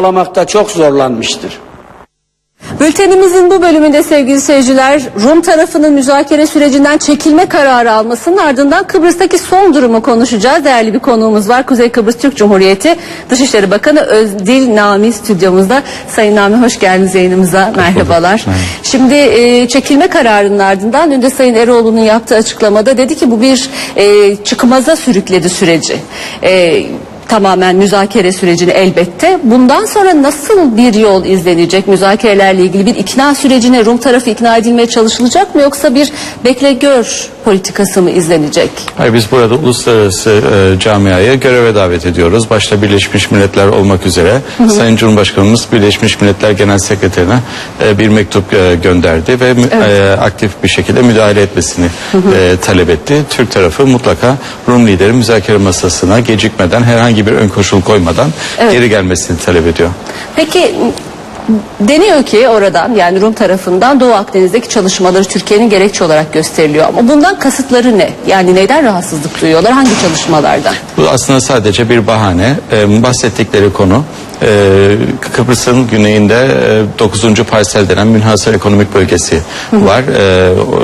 sağlamakta çok zorlanmıştır. Bültenimizin bu bölümünde sevgili seyirciler Rum tarafının müzakere sürecinden çekilme kararı almasının ardından Kıbrıs'taki son durumu konuşacağız. Değerli bir konuğumuz var. Kuzey Kıbrıs Türk Cumhuriyeti Dışişleri Bakanı Özdil Nami stüdyomuzda. Sayın Nami hoş geldiniz yayınımıza. Merhabalar. Şimdi e, çekilme kararının ardından dün de Sayın Eroğlu'nun yaptığı açıklamada dedi ki bu bir e, çıkmaza sürükledi süreci. E, tamamen müzakere sürecini elbette. Bundan sonra nasıl bir yol izlenecek müzakerelerle ilgili bir ikna sürecine Rum tarafı ikna edilmeye çalışılacak mı yoksa bir bekle gör politikası mı izlenecek? Hayır biz burada uluslararası e, camiayı göreve davet ediyoruz. Başta Birleşmiş Milletler olmak üzere Sayın Cumhurbaşkanımız Birleşmiş Milletler Genel Sekreterine e, bir mektup e, gönderdi ve mü- e, aktif bir şekilde müdahale etmesini e, talep etti. Türk tarafı mutlaka Rum lideri müzakere masasına gecikmeden herhangi bir ön koşul koymadan Evet. geri gelmesini talep ediyor. Peki deniyor ki oradan yani Rum tarafından Doğu Akdeniz'deki çalışmaları Türkiye'nin gerekçe olarak gösteriliyor. Ama bundan kasıtları ne? Yani neden rahatsızlık duyuyorlar? Hangi çalışmalardan? Bu aslında sadece bir bahane. Ee, bahsettikleri konu e, Kıbrıs'ın güneyinde e, 9. parsel denen münhasır ekonomik bölgesi var. E, o-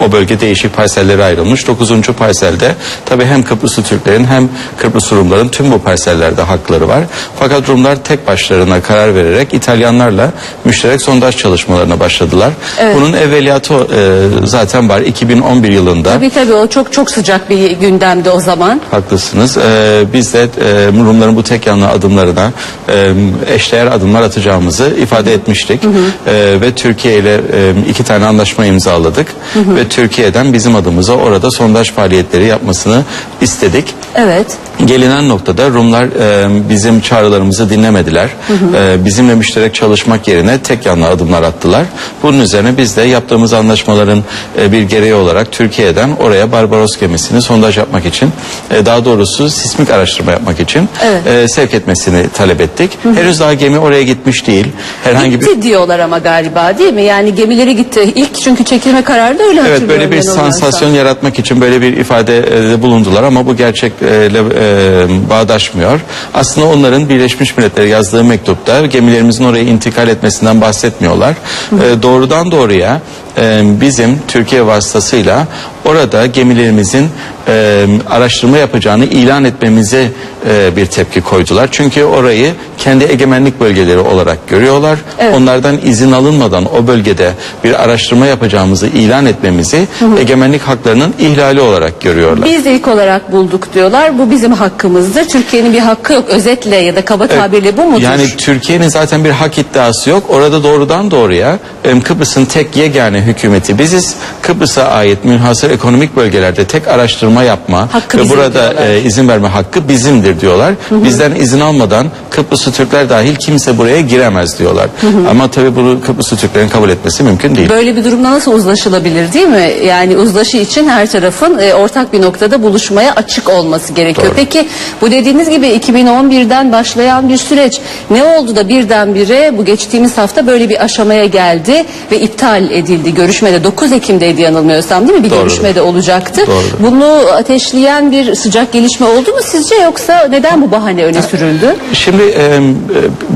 o bölge değişik parsellere ayrılmış. 9. parselde tabi hem Kıbrıslı Türklerin hem Kıbrıs Rumların tüm bu parsellerde hakları var. Fakat Rumlar tek başlarına karar vererek İtalyanlarla müşterek sondaj çalışmalarına başladılar. Bunun evveliyatı e, zaten var. 2011 yılında Tabii tabii o çok çok sıcak bir gündemdi o zaman. Haklısınız. Ee, biz de e, Rumların bu tek yanlı adımlarına e, eşdeğer adımlar atacağımızı ifade etmiştik. Ee, ve Türkiye ile e, iki tane anlaşma imzaladık. Ve Türkiye'den bizim adımıza orada sondaj faaliyetleri yapmasını istedik. Evet. Gelinen noktada Rumlar e, bizim çağrılarımızı dinlemediler. E, bizimle müşterek çalışmak yerine tek yanlı adımlar attılar. Bunun üzerine biz de yaptığımız anlaşmaların e, bir gereği olarak Türkiye'den oraya Barbaros gemisini sondaj yapmak için e, daha doğrusu sismik araştırma yapmak için Evet. e, sevk etmesini talep ettik. Henüz daha gemi oraya gitmiş değil. Herhangi bir Gitti diyorlar ama galiba değil mi? Yani gemileri gitti. İlk çünkü çekilme kararı da öyle Evet hatırlıyorum böyle bir sansasyon sonra. yaratmak için böyle bir ifade bulundular ama bu gerçekle e, bağdaşmıyor. Aslında onların Birleşmiş Milletler'e yazdığı mektupta gemilerimizin oraya intikal etmesinden bahsetmiyorlar. E, doğrudan doğruya e, bizim Türkiye vasıtasıyla orada gemilerimizin e, araştırma yapacağını ilan etmemize e, bir tepki koydular. Çünkü orayı kendi egemenlik bölgeleri olarak görüyorlar. Evet. Onlardan izin alınmadan o bölgede bir araştırma yapacağımızı ilan etmemizi egemenlik haklarının ihlali olarak görüyorlar. Biz ilk olarak bulduk diyorlar. Bu bizim hakkımızdır. Türkiye'nin bir hakkı yok. Özetle ya da kaba tabirle bu mudur? Yani Türkiye'nin zaten bir hak iddiası yok. Orada doğrudan doğruya em, Kıbrıs'ın tek yegane hükümeti biziz. Kıbrıs'a ait münhasır ekonomik bölgelerde tek araştırma yapma Hakkı ve burada e, izin verme hakkı bizimdir diyorlar. Bizden izin almadan Kıbrıslı Türkler dahil kimse buraya giremez diyorlar. Ama tabii bunu Kıbrıslı Türklerin kabul etmesi mümkün değil. Böyle bir durumda nasıl uzlaşılabilir değil mi? Yani uzlaşı için her tarafın e, ortak bir noktada buluşmaya açık olması gerekiyor. Doğru. Peki bu dediğiniz gibi 2011'den başlayan bir süreç ne oldu da birdenbire bu geçtiğimiz hafta böyle bir aşamaya geldi ve iptal edildi görüşmede 9 Ekim'deydi yanılmıyorsam değil mi? Bir Doğrudur. görüşmede olacaktı. Doğrudur. Bunu ateşleyen bir sıcak gelişme oldu mu sizce yoksa neden bu bahane öne sürüldü? Şimdi e, e,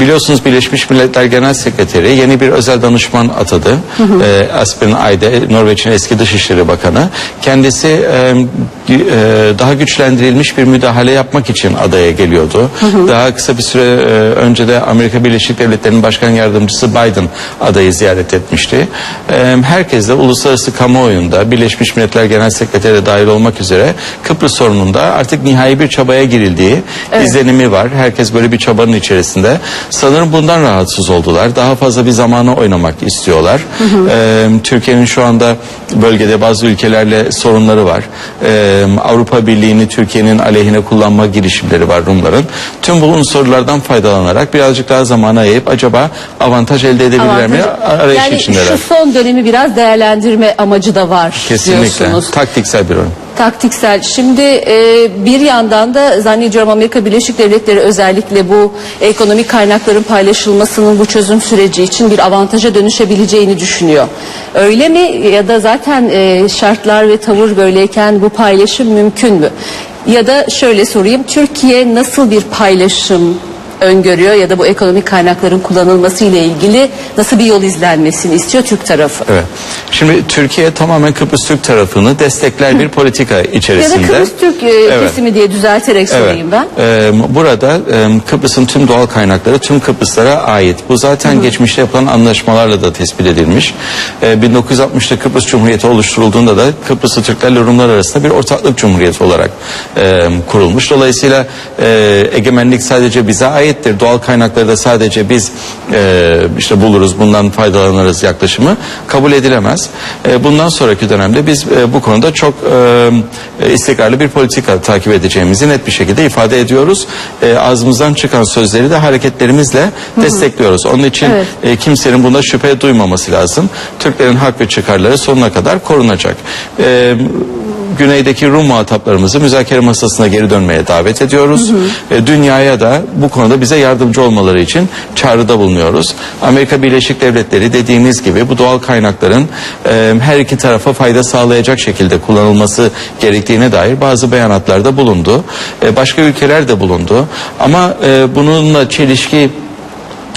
biliyorsunuz Birleşmiş Milletler Genel Sekreteri yeni bir özel danışman atadı. E, Aspen Ayde, Norveç'in eski Dışişleri Bakanı. Kendisi e, e, daha güçlendirilmiş bir müdahale yapmak için adaya geliyordu. Daha kısa bir süre e, önce de Amerika Birleşik Devletleri'nin Başkan Yardımcısı Biden adayı ziyaret etmişti. E, herkes de uluslararası kamuoyunda Birleşmiş Milletler Genel Sekreteri dahil olmak üzere Kıbrıs sorununda artık nihai bir çabaya girildiği izlenimi var. Herkes böyle bir çabanın içerisinde. Sanırım bundan rahatsız oldular. Daha fazla bir zamana oynamak istiyorlar. Ee, Türkiye'nin şu anda bölgede bazı ülkelerle sorunları var. Ee, Avrupa Birliği'ni Türkiye'nin aleyhine kullanma girişimleri var Rumların. Tüm bu unsurlardan faydalanarak birazcık daha zamana yayıp acaba avantaj elde edebilirler mi? Avantajı- Arayış yani içindeler. şu son dönemi biraz değerlendirme amacı da var Kesinlikle. diyorsunuz. Taktiksel bir oyun. Taktiksel. Şimdi e, bir yandan da zannediyorum Amerika Birleşik Devletleri özellikle bu ekonomik kaynakların paylaşılmasının bu çözüm süreci için bir avantaja dönüşebileceğini düşünüyor. Öyle mi ya da zaten e, şartlar ve tavır böyleyken bu paylaşım mümkün mü? Ya da şöyle sorayım Türkiye nasıl bir paylaşım öngörüyor ya da bu ekonomik kaynakların kullanılması ile ilgili nasıl bir yol izlenmesini istiyor Türk tarafı? Evet. Şimdi Türkiye tamamen Kıbrıs Türk tarafını destekler bir politika Ya içerisinde. da Kıbrıs Türk e, Evet. kesimi diye düzelterek sorayım ben. Ee, burada e, Kıbrıs'ın tüm doğal kaynakları tüm Kıbrıslara ait. Bu zaten geçmişte yapılan anlaşmalarla da tespit edilmiş. Ee, 1960'ta Kıbrıs Cumhuriyeti oluşturulduğunda da Kıbrıslı Türklerle Rumlar arasında bir ortaklık cumhuriyeti olarak e, kurulmuş. Dolayısıyla e, egemenlik sadece bize aittir. Doğal kaynakları da sadece biz e, işte buluruz, bundan faydalanırız yaklaşımı kabul edilemez. E, bundan sonraki dönemde biz e, bu konuda çok e, istikrarlı bir politika takip edeceğimizi net bir şekilde ifade ediyoruz. E, ağzımızdan çıkan sözleri de hareketlerimizle destekliyoruz. Onun için Evet. e, kimsenin bunda şüphe duymaması lazım. Türklerin hak ve çıkarları sonuna kadar korunacak. E, Güneydeki Rum muhataplarımızı müzakere masasına geri dönmeye davet ediyoruz. E, dünyaya da bu konuda bize yardımcı olmaları için çağrıda bulunuyoruz. Amerika Birleşik Devletleri dediğimiz gibi bu doğal kaynakların e, her iki tarafa fayda sağlayacak şekilde kullanılması gerektiğine dair bazı beyanatlarda bulundu. E, başka ülkeler de bulundu. Ama e, bununla çelişki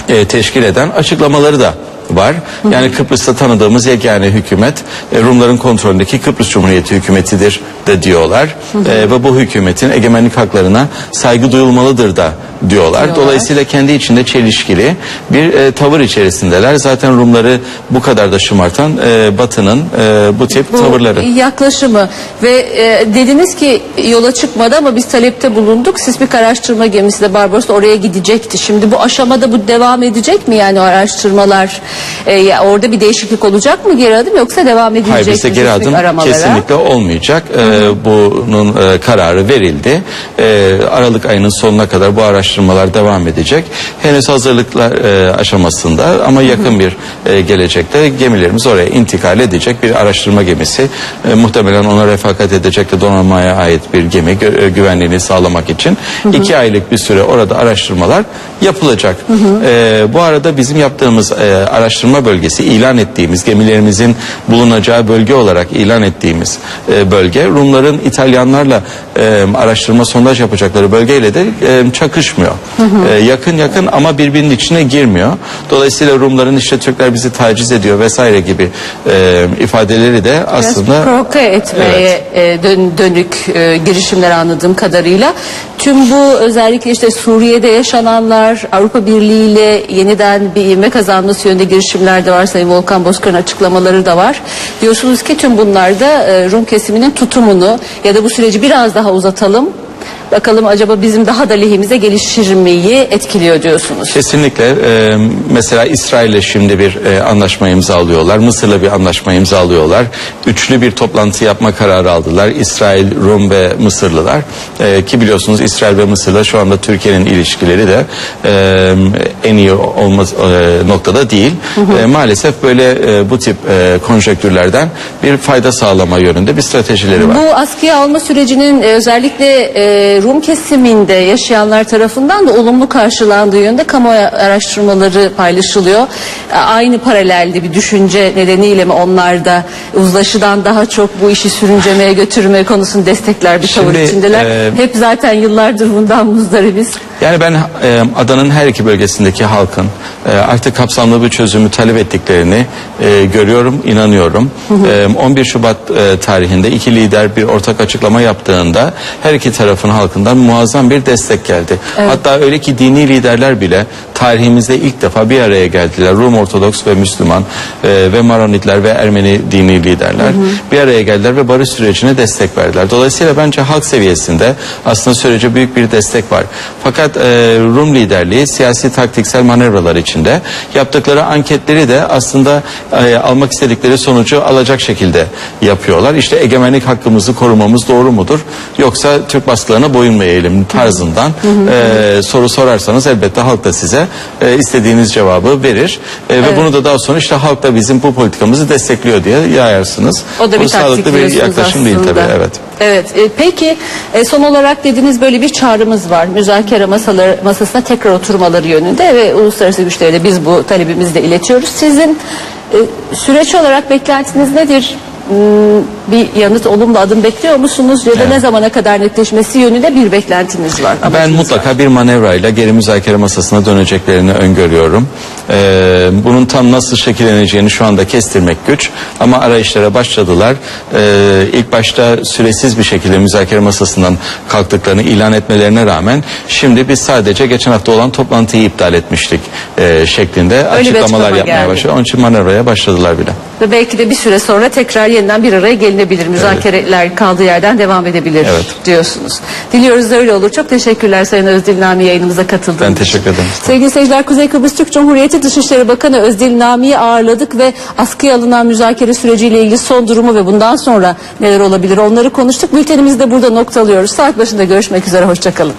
e, teşkil eden açıklamaları da var. Yani Kıbrıs'ta tanıdığımız yegane hükümet e, Rumların kontrolündeki Kıbrıs Cumhuriyeti hükümetidir de diyorlar. E, ve bu hükümetin egemenlik haklarına saygı duyulmalıdır da diyorlar. Dolayısıyla kendi içinde çelişkili bir e, tavır içerisindeler. Zaten Rumları bu kadar da şımartan e, Batı'nın e, bu tip tavırları. yaklaşımı ve e, dediniz ki yola çıkmadı ama biz talepte bulunduk. Sismik araştırma gemisi de Barbaros oraya gidecekti. Şimdi bu aşamada bu devam edecek mi yani o araştırmalar? E, orada bir değişiklik olacak mı geri adım yoksa devam edilecek Hayır mi bizde geri adım aramalara? kesinlikle olmayacak. Ee, bunun e, kararı verildi. Ee, Aralık ayının sonuna kadar bu araştırmalar devam edecek. Henüz hazırlıklar e, aşamasında ama yakın bir e, gelecekte gemilerimiz oraya intikal edecek bir araştırma gemisi. E, muhtemelen ona refakat edecek de donanmaya ait bir gemi gü- e, güvenliğini sağlamak için. iki aylık bir süre orada araştırmalar yapılacak. E, bu arada bizim yaptığımız e, araştırma bölgesi ilan ettiğimiz gemilerimizin bulunacağı bölge olarak ilan ettiğimiz e, bölge Rumların İtalyanlarla e, araştırma sondaj yapacakları bölgeyle de e, çakışmıyor. E, yakın yakın ama birbirinin içine girmiyor. Dolayısıyla Rumların işte Türkler bizi taciz ediyor vesaire gibi e, ifadeleri de Biraz aslında provoke etmeye e, dön- dönük e, girişimler anladığım kadarıyla. Tüm bu özellikle işte Suriye'de yaşananlar Avrupa Birliği ile yeniden bir ivme kazanması yönünde girişimler de var. Sayın Volkan Bozkır'ın açıklamaları da var. Diyorsunuz ki tüm bunlarda e, Rum kesiminin tutumunu ya da bu süreci biraz daha uzatalım. Bakalım acaba bizim daha da lehimize geliştirmeyi etkiliyor diyorsunuz. Kesinlikle. Ee, mesela İsrail'le şimdi bir e, anlaşma imzalıyorlar. Mısır'la bir anlaşma imzalıyorlar. Üçlü bir toplantı yapma kararı aldılar. İsrail, Rum ve Mısırlılar. Ee, ki biliyorsunuz İsrail ve Mısır'la şu anda Türkiye'nin ilişkileri de e, en iyi olmaz e, noktada değil. E, maalesef böyle e, bu tip e, konjektürlerden bir fayda sağlama yönünde bir stratejileri var. Bu askıya alma sürecinin e, özellikle e, Rum kesiminde yaşayanlar tarafından da olumlu karşılandığı yönde kamuoyu araştırmaları paylaşılıyor. E, Aynı paralelde bir düşünce nedeniyle mi onlar da uzlaşıdan daha çok bu işi sürüncemeye götürme konusunu destekler bir tavır Şimdi, içindeler. e, Hep zaten yıllardır bundan muzdaribiz. Yani ben e, adanın her iki bölgesindeki halkın e, artık kapsamlı bir çözümü talep ettiklerini e, görüyorum, inanıyorum. E, 11 Şubat e, tarihinde iki lider bir ortak açıklama yaptığında her iki tarafın halkından muazzam bir destek geldi. Hatta öyle ki dini liderler bile tarihimizde ilk defa bir araya geldiler. Rum Ortodoks ve Müslüman e, ve Maronitler ve Ermeni dini liderler bir araya geldiler ve barış sürecine destek verdiler. Dolayısıyla bence halk seviyesinde aslında sürece büyük bir destek var. Fakat e, Rum liderliği siyasi taktiksel manevralar içinde yaptıkları anketleri de aslında e, almak istedikleri sonucu alacak şekilde yapıyorlar. İşte egemenlik hakkımızı korumamız doğru mudur? Yoksa Türk baskılarına boyun mu eğelim tarzından e, soru sorarsanız elbette halk da size e, istediğiniz cevabı verir. E, Ve bunu da daha sonra işte halk da bizim bu politikamızı destekliyor diye yayarsınız. O da Bu bir taktik sağlıklı bir diyorsunuz yaklaşım değil aslında. tabii evet. Evet. e, peki e, son olarak dediğiniz böyle bir çağrımız var. Müzakere masaları, masasına tekrar oturmaları yönünde ve uluslararası güçlere de biz bu talebimizi de iletiyoruz. Sizin e, süreç olarak beklentiniz nedir? M, bir yanıt, olumlu adım bekliyor musunuz? Ya da Evet. ne zamana kadar netleşmesi yönünde bir beklentiniz var? Ben mutlaka var. bir manevrayla geri müzakere masasına döneceklerini öngörüyorum. Ee, bunun tam nasıl şekilleneceğini şu anda kestirmek güç ama arayışlara başladılar. Ee, ilk başta süresiz bir şekilde müzakere masasından kalktıklarını ilan etmelerine rağmen şimdi biz sadece geçen hafta olan toplantıyı iptal etmiştik e, şeklinde bir açıklamalar açıklama yapmaya başladı. Onun için manevraya başladılar bile. Ve belki de bir süre sonra tekrar yeniden bir araya gelinebilir. Müzakereler kaldığı yerden devam edebilir Evet. diyorsunuz. Diliyoruz öyle olur. Çok teşekkürler Sayın Özdil Nami yayınımıza katıldığınız Ben teşekkür ederim. Sevgili seyirciler Kuzey Kıbrıs Türk Cumhuriyeti Dışişleri Bakanı Özdil Nami'yi ağırladık ve askıya alınan müzakere süreciyle ilgili son durumu ve bundan sonra neler olabilir onları konuştuk. Bültenimizi de burada noktalıyoruz. Saat başında görüşmek üzere. Hoşçakalın.